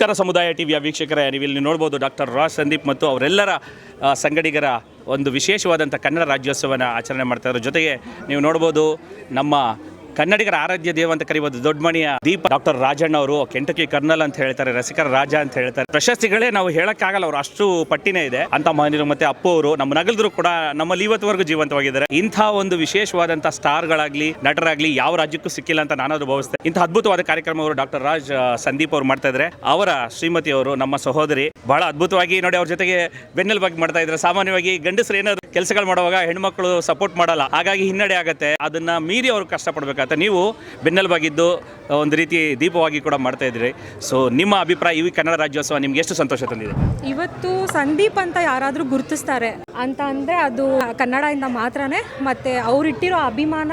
ನಮಸ್ಕಾರ ಸಮುದಾಯ ಟಿವಿಯ ವೀಕ್ಷಕರೇ ನೀವು ಇಲ್ಲಿ ನೋಡ್ಬೋದು ಡಾಕ್ಟರ್ ರಾ ಸಂದೀಪ್ ಮತ್ತು ಅವರೆಲ್ಲರ ಸಂಗಡಿಗರ ಒಂದು ವಿಶೇಷವಾದಂಥ ಕನ್ನಡ ರಾಜ್ಯೋತ್ಸವನ ಆಚರಣೆ ಮಾಡ್ತಾ ಜೊತೆಗೆ ನೀವು ನೋಡ್ಬೋದು ನಮ್ಮ ಕನ್ನಡಿಗರ ಆರಾಧ್ಯ ದೇವ ಅಂತ ಕರೆಯುವುದು ದೊಡ್ಡಮಣಿಯ ದೀಪ ಡಾಕ್ಟರ್ ರಾಜಣ್ಣ ಅವರು ಕೆಂಟಕಿ ಕರ್ನಲ್ ಅಂತ ಹೇಳ್ತಾರೆ, ರಸಿಕರ ರಾಜ ಅಂತ ಹೇಳ್ತಾರೆ. ಪ್ರಶಸ್ತಿಗಳೇ ನಾವು ಹೇಳಕ್ಕಾಗಲ್ಲ, ಅವರು ಅಷ್ಟು ಪಟ್ಟಿನೇ ಇದೆ. ಅಂತ ಮಹನೀಯರು ಮತ್ತೆ ಅಪ್ಪು ಅವರು, ನಮ್ಮ ನಗಲ್ದ್ರು ಕೂಡ ನಮ್ಮಲ್ಲಿ ಇವತ್ತುವರೆಗೂ ಜೀವಂತವಾಗಿದ್ದಾರೆ. ಇಂಥ ಒಂದು ವಿಶೇಷವಾದಂಥ ಸ್ಟಾರ್ಗಳಾಗ್ಲಿ, ನಟರಾಗ್ಲಿ ಯಾವ ರಾಜ್ಯಕ್ಕೂ ಸಿಕ್ಕಿಲ್ಲ ಅಂತ ನಾನು ಭಾವಿಸ್ತೇನೆ ಇಂಥ ಅದ್ಭುತವಾದ ಕಾರ್ಯಕ್ರಮವರು ಡಾಕ್ಟರ್ ರಾಜ್ ಸಂದೀಪ್ ಅವರು ಮಾಡ್ತಾ ಇದ್ದಾರೆ ಅವರ ಶ್ರೀಮತಿ ಅವರು, ನಮ್ಮ ಸಹೋದರಿ, ಬಹಳ ಅದ್ಭುತವಾಗಿ ನೋಡಿ ಅವ್ರ ಜೊತೆಗೆ ಬೆನ್ನೆಲುಬಾಗಿ ಮಾಡ್ತಾ ಇದ್ದಾರೆ ಸಾಮಾನ್ಯವಾಗಿ ಗಂಡಸರು ಏನಾದ್ರು ಕೆಲಸಗಳು ಮಾಡುವಾಗ ಹೆಣ್ಮಕ್ಳು ಸಪೋರ್ಟ್ ಮಾಡಲ್ಲ. ಹಾಗಾಗಿ ಹಿನ್ನಡೆ ಆಗುತ್ತೆ. ಅದನ್ನ ಮೀರಿ ಅವರು ಕಷ್ಟಪಡ್ಬೇಕಾಗತ್ತೆ ನೀವು ಬೆನ್ನೆಲುಬಾಗಿದ್ದು ಒಂದು ರೀತಿ ದೀಪವಾಗಿ ಕೂಡ ಮಾಡ್ತಾ ಇದ್ರಿ ಸೊ ನಿಮ್ಮ ಅಭಿಪ್ರಾಯ ಈ ಕನ್ನಡ ರಾಜ್ಯೋತ್ಸವ ನಿಮ್ಗೆ ಎಷ್ಟು ಸಂತೋಷ ತಂದಿದೆ? ಇವತ್ತು ಸಂದೀಪ್ ಅಂತ ಯಾರಾದರೂ ಗುರುತಿಸ್ತಾರೆ ಅಂತ ಅಂದರೆ ಅದು ಕನ್ನಡದಿಂದ ಮಾತ್ರನೇ, ಮತ್ತು ಅವರಿಟ್ಟಿರೋ ಅಭಿಮಾನ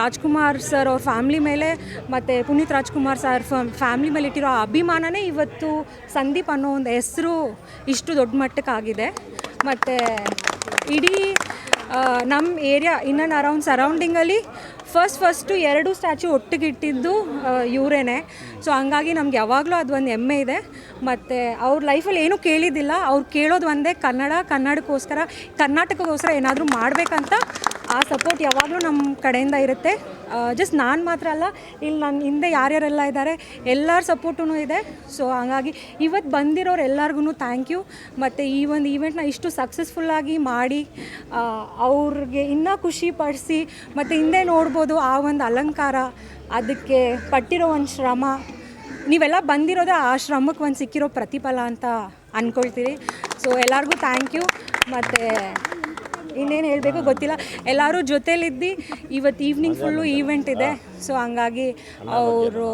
ರಾಜ್ಕುಮಾರ್ ಸರ್ ಅವ್ರ ಫ್ಯಾಮ್ಲಿ ಮೇಲೆ, ಮತ್ತು ಪುನೀತ್ ರಾಜ್ಕುಮಾರ್ ಸರ್ ಫ್ಯಾಮ್ಲಿ ಮೇಲೆ ಇಟ್ಟಿರೋ ಅಭಿಮಾನನೇ ಇವತ್ತು ಸಂದೀಪ್ ಅನ್ನೋ ಒಂದು ಹೆಸರು ಇಷ್ಟು ದೊಡ್ಡ ಮಟ್ಟಕ್ಕಾಗಿದೆ ಮತ್ತು ಇಡೀ ನಮ್ಮ ಏರಿಯಾ, ಇನ್ ಅರೌಂಡ್ ಸರೌಂಡಿಂಗಲ್ಲಿ ಫಸ್ಟ್ ಫಸ್ಟು ಎರಡು ಸ್ಟ್ಯಾಚು ಒಟ್ಟಿಗಿಟ್ಟಿದ್ದು ಇವರೇನೆ. ಸೊ ಹಂಗಾಗಿ ನಮ್ಗೆ ಯಾವಾಗಲೂ ಅದು ಒಂದು ಹೆಮ್ಮೆ ಇದೆ. ಮತ್ತು ಅವ್ರ ಲೈಫಲ್ಲಿ ಏನೂ ಕೇಳಿದ್ದಿಲ್ಲ. ಅವ್ರು ಕೇಳೋದು ಒಂದೇ, ಕನ್ನಡ, ಕನ್ನಡಕ್ಕೋಸ್ಕರ, ಕರ್ನಾಟಕಕ್ಕೋಸ್ಕರ ಏನಾದರೂ ಮಾಡಬೇಕಂತ ಆ ಸಪೋರ್ಟ್ ಯಾವಾಗಲೂ ನಮ್ಮ ಕಡೆಯಿಂದ ಇರುತ್ತೆ. ಜಸ್ಟ್ ನಾನು ಮಾತ್ರ ಅಲ್ಲ, ಇಲ್ಲಿ ನನ್ನ ಹಿಂದೆ ಯಾರ್ಯಾರೆಲ್ಲ ಇದ್ದಾರೆ ಎಲ್ಲರ ಸಪೋರ್ಟೂ ಇದೆ. ಸೊ ಹಾಗಾಗಿ ಇವತ್ತು ಬಂದಿರೋರು ಎಲ್ಲರಿಗೂ ಥ್ಯಾಂಕ್ ಯು ಮತ್ತು ಈ ಒಂದು ಈವೆಂಟ್ನ ಇಷ್ಟು ಸಕ್ಸಸ್ಫುಲ್ಲಾಗಿ ಮಾಡಿ ಅವ್ರಿಗೆ ಇನ್ನೂ ಖುಷಿ ಪಡಿಸಿ, ಮತ್ತು ಹಿಂದೆ ನೋಡ್ಬೋದು ಆ ಒಂದು ಅಲಂಕಾರ, ಅದಕ್ಕೆ ಪಟ್ಟಿರೋ ಒಂದು ಶ್ರಮ. ನೀವೆಲ್ಲ ಬಂದಿರೋದೇ ಆ ಶ್ರಮಕ್ಕೆ ಒಂದು ಸಿಕ್ಕಿರೋ ಪ್ರತಿಫಲ ಅಂತ ಅಂದ್ಕೊಳ್ತೀರಿ ಸೊ ಎಲ್ಲರಿಗೂ ಥ್ಯಾಂಕ್ ಯು ಮತ್ತು ಇನ್ನೇನು ಹೇಳಬೇಕು ಗೊತ್ತಿಲ್ಲ. ಎಲ್ಲರೂ ಜೊತೇಲಿದ್ದು. ಇವತ್ತು ಈವ್ನಿಂಗ್ ಫುಲ್ಲು ಈವೆಂಟ್ ಇದೆ. ಸೊ ಹಂಗಾಗಿ ಅವರು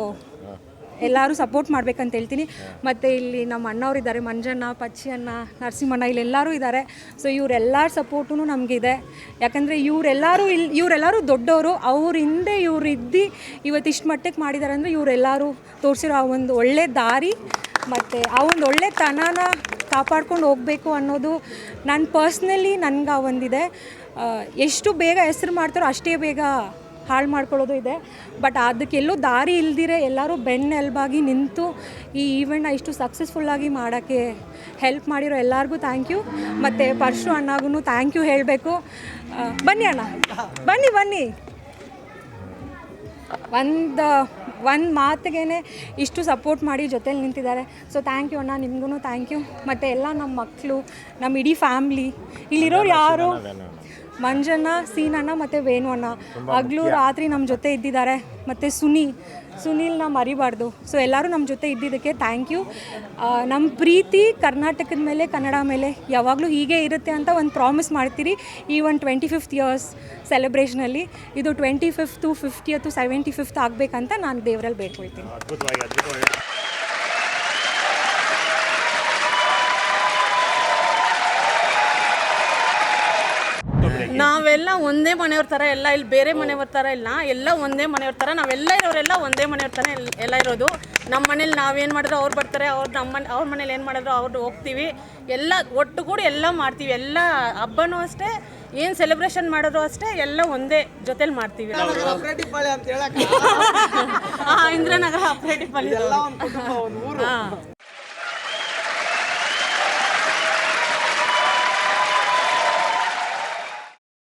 ಎಲ್ಲರೂ ಸಪೋರ್ಟ್ ಮಾಡ್ಬೇಕಂತ ಹೇಳ್ತೀನಿ. ಮತ್ತು ಇಲ್ಲಿ ನಮ್ಮ ಅಣ್ಣವ್ರಿದ್ದಾರೆ ಮಂಜಣ್ಣ ಪಚ್ಚಿ ಅಣ್ಣ ನರಸಿಂಹಣ್ಣ, ಇಲ್ಲೆಲ್ಲರೂ ಇದ್ದಾರೆ. ಸೊ ಇವರೆಲ್ಲರ ಸಪೋರ್ಟೂ ನಮಗಿದೆ. ಯಾಕಂದರೆ ಇವರೆಲ್ಲರೂ ಇಲ್ಲಿ ಇವರೆಲ್ಲರೂ ದೊಡ್ಡವರು. ಅವ್ರ ಹಿಂದೆ ಇವ್ರು ಇದ್ದು ಇವತ್ತು ಇಷ್ಟು ಮಟ್ಟಕ್ಕೆ ಮಾಡಿದ್ದಾರೆ ಅಂದರೆ ಇವರೆಲ್ಲರೂ ತೋರಿಸಿರೋ ಆ ಒಂದು ಒಳ್ಳೆ ದಾರಿ. ಮತ್ತು ಆ ಒಂದು ಒಳ್ಳೆ ತನನ ಕಾಪಾಡ್ಕೊಂಡು ಹೋಗಬೇಕು ಅನ್ನೋದು ನಾನು ಪರ್ಸ್ನಲಿ ನನಗೆ ಒಂದಿದೆ. ಎಷ್ಟು ಬೇಗ ಹೆಸ್ರು ಮಾಡ್ತಾರೋ ಅಷ್ಟೇ ಬೇಗ ಹಾಳು ಮಾಡ್ಕೊಳ್ಳೋದು ಇದೆ. ಬಟ್ ಅದಕ್ಕೆಲ್ಲೂ ದಾರಿ ಇಲ್ದಿರೆ ಎಲ್ಲರೂ ಬೆನ್ನೆಲುಬಾಗಿ ನಿಂತು ಈ ಈವೆಂಟ್ನ ಇಷ್ಟು ಸಕ್ಸಸ್ಫುಲ್ಲಾಗಿ ಮಾಡೋಕ್ಕೆ ಹೆಲ್ಪ್ ಮಾಡಿರೋ ಎಲ್ಲರಿಗೂ ಥ್ಯಾಂಕ್ ಯು ಮತ್ತು ಪರಶು ಅಣ್ಣಗೂ ಥ್ಯಾಂಕ್ ಯು ಹೇಳಬೇಕು. ಬನ್ನಿ ಅಣ್ಣ. ಬನ್ನಿ ಬನ್ನಿ. ಒಂದು ಒಂದು ಮಾತಿಗೆ ಇಷ್ಟು ಸಪೋರ್ಟ್ ಮಾಡಿ ಜೊತೇಲಿ ನಿಂತಿದ್ದಾರೆ. ಸೊ ಥ್ಯಾಂಕ್ ಯು ಅಣ್ಣ ನಿಮಗೂ ಥ್ಯಾಂಕ್ ಯು ಮತ್ತು ಎಲ್ಲ ನಮ್ಮ ಮಕ್ಕಳು ನಮ್ಮ ಇಡೀ ಫ್ಯಾಮ್ಲಿ ಇಲ್ಲಿರೋರು ಯಾರು ಮಂಜಣ್ಣ ಸೀನಣ್ಣ ಮತ್ತು ವೇಣು ಅಣ್ಣ ಹಗ್ಲು ರಾತ್ರಿ ನಮ್ಮ ಜೊತೆ ಇದ್ದಿದ್ದಾರೆ. ಮತ್ತು ಸುನಿ ಸುನೀಲ್ನ ಮರಿಬಾರ್ದು. ಸೊ ಎಲ್ಲರೂ ನಮ್ಮ ಜೊತೆ ಇದ್ದಿದ್ದಕ್ಕೆ ಥ್ಯಾಂಕ್ ಯು ನಮ್ಮ ಪ್ರೀತಿ ಕರ್ನಾಟಕದ ಮೇಲೆ ಕನ್ನಡ ಮೇಲೆ ಯಾವಾಗಲೂ ಹೀಗೆ ಇರುತ್ತೆ ಅಂತ ಒಂದು ಪ್ರಾಮಿಸ್ ಮಾಡ್ತೀರಿ ಈ ಒಂದು ಟ್ವೆಂಟಿ ಫಿಫ್ತ್ ಇಯರ್ಸ್ ಸೆಲೆಬ್ರೇಷನಲ್ಲಿ ಇದು twenty fifth fiftieth seventy fifth ಆಗಬೇಕಂತ ನಾನು ದೇವರಲ್ಲಿ ಬೇಡ್ಕೊಳ್ತೀನಿ ಅದ್ಭುತವಾಗಿ ಅದ್ಭುತವಾಗಿ ನಾವೆಲ್ಲ ಒಂದೇ ಮನೆಯವ್ರ ಥರ ಎಲ್ಲ ಇಲ್ಲಿ ಬೇರೆ ಮನೆಯವ್ರ ಥರ ಇಲ್ಲ ಎಲ್ಲ ಒಂದೇ ಮನೆಯವ್ರ ಥರ ನಾವೆಲ್ಲ ಇರೋರೆಲ್ಲ ಒಂದೇ ಮನೆಯವ್ರ ಥರ ಎಲ್ಲ ಇರೋದು. ನಮ್ಮ ಮನೇಲಿ ನಾವೇನು ಮಾಡಿದ್ರು ಅವ್ರು ಬರ್ತಾರೆ ಅವ್ರು ನಮ್ಮ ಮನೆ ಅವ್ರ ಮನೇಲಿ ಏನು ಮಾಡಿದ್ರು ಅವ್ರು ಹೋಗ್ತೀವಿ. ಎಲ್ಲ ಒಟ್ಟುಗೂಡಿ ಎಲ್ಲ ಮಾಡ್ತೀವಿ ಎಲ್ಲ ಹಬ್ಬನೂ ಅಷ್ಟೇ ಏನು ಸೆಲೆಬ್ರೇಷನ್ ಮಾಡೋದು ಅಷ್ಟೇ ಎಲ್ಲ ಒಂದೇ ಜೊತೆಲಿ ಮಾಡ್ತೀವಿ. ಇಂದ್ರನಗರ ಊರು. ಹಾಂ.